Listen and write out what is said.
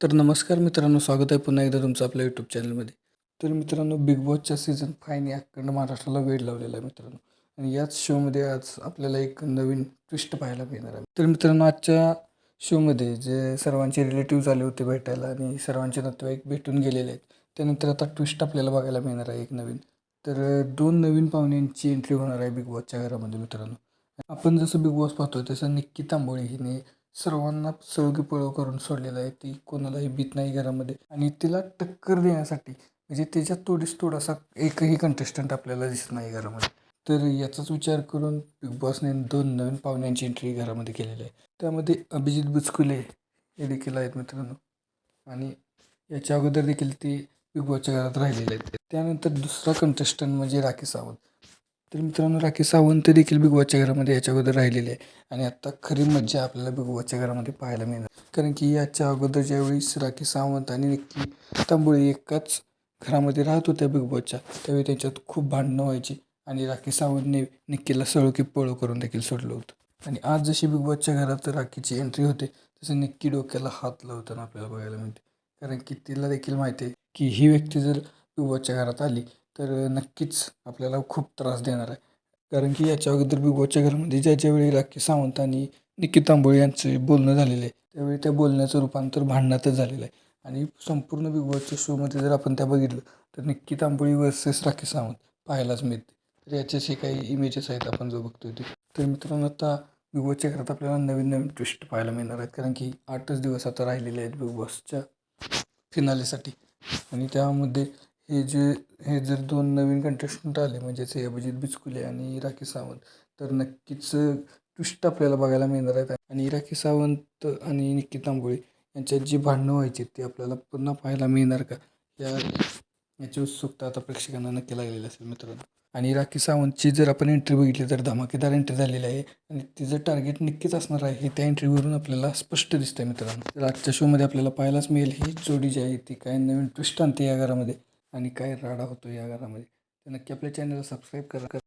तर नमस्कार मित्रांनो स्वागत आहे पुन्हा एकदा तुमचं आपल्या यूट्यूब चॅनलमध्ये तर मित्रांनो बिग बॉसच्या सीझन फायने अखंड महाराष्ट्राला वेळ लावलेला आहे मित्रांनो. आणि याच शोमध्ये आज आपल्याला एक नवीन ट्विस्ट पाहायला मिळणार आहे. तर मित्रांनो आजच्या शोमध्ये जे सर्वांचे रिलेटिव्ह आले होते भेटायला आणि सर्वांचे नातेवाईक भेटून गेलेले आहेत त्यानंतर आता ट्विस्ट आपल्याला बघायला मिळणार आहे एक नवीन. तर दोन नवीन पाहुण्यांची एंट्री होणार आहे बिग बॉसच्या घरामध्ये मित्रांनो. आपण जसं बिग बॉस पाहतो तसं निक्की तांबोळी हिने सर्वांना सळगी पळव करून सोडलेलं आहे. ती कोणालाही भीत नाही घरामध्ये. आणि तिला टक्कर देण्यासाठी म्हणजे त्याच्या तोडीस तोड असा एकही कंटेस्टंट आपल्याला दिसत नाही घरामध्ये. तर याचाच विचार करून बिग बॉसने दोन नवीन पाहुण्यांची एंट्री घरामध्ये केलेली आहे. त्यामध्ये अभिजित बुचकुले हे देखील आहेत मित्रांनो. आणि याच्या अगोदर देखील ते बिग बॉसच्या घरात राहिलेले आहेत. त्यानंतर दुसरा कंटेस्टंट म्हणजे राखी सावंत. तर मित्रांनो राखी सावंत देखील बिग बॉसच्या घरामध्ये याच्या अगोदर राहिलेले आहे. आणि आता खरी मज्जा आपल्याला बिग बॉसच्या घरामध्ये पाहायला मिळणार कारण की याच्या अगोदर ज्यावेळेस राखी सावंत आणि निक्की तांबोळी एकाच घरामध्ये राहत होत्या बिग बॉसच्या त्यावेळी त्यांच्यात खूप भांडणं व्हायची आणि राखी सावंतने निक्कीला सळो की पळो करून देखील सोडलं होतं. आणि आज जशी बिग बॉसच्या घरात राखीची एंट्री होते तसं निक्की डोक्याला हात लावताना आपल्याला बघायला मिळते. कारण की तिला देखील माहिती आहे की ही व्यक्ती जर बिग बॉसच्या घरात आली तर नक्कीच आपल्याला खूप त्रास देणार आहे. कारण की याच्या अगोदर बिग बॉसच्या घरामध्ये ज्या ज्या वेळी राखी सावंत आणि निक्की तांबोळी यांचे बोलणं झालेलं आहे त्यावेळी त्या बोलण्याचं रूपांतर भांडणातच झालेलं आहे. आणि संपूर्ण बिग बॉसच्या शोमध्ये जर आपण त्या बघितलं तर निक्की तांबोळी वर्सेस राखी सावंत पाहायलाच मिळते. तर याच्याचे काही इमेजेस आहेत आपण जो बघतोय ते. तर मित्रांनो आता बिग बॉसच्या घरात आपल्याला नवीन नवीन ट्विस्ट पाहायला मिळणार आहेत. कारण की आठच दिवस आता राहिलेले आहेत बिग बॉसच्या फिनालेसाठी आणि त्यामध्ये हे जे हे जर दोन नवीन कंटेस्टंट आले म्हणजेच हे अभिजित बिचकुले आणि राखी सावंत तर नक्कीच ट्विस्ट आपल्याला बघायला मिळणार आहेत आणि राखी सावंत आणि निक्की तांबोळे यांच्यात जी भांडणं व्हायची ती आपल्याला पुन्हा पाहायला मिळणार का? या याची उत्सुकता आता प्रेक्षकांना नक्की लागलेली असेल मित्रांनो. आणि राखी सावंतची जर आपण एंट्री बघितली तर धमाकेदार एंट्री झालेली आहे. आणि तिचं टार्गेट नक्कीच असणार आहे हे त्या एंट्रीवरून आपल्याला स्पष्ट दिसतंय मित्रांनो. तर आजच्या शोमध्ये आपल्याला पाहायलाच मिळेल ही जोडी जी आहे ती काय नवीन ट्विस्ट आणते या घरामध्ये. आणि काय राडा होतो या घरामध्ये तर नक्की आपल्या चॅनलला सबस्क्राईब करा.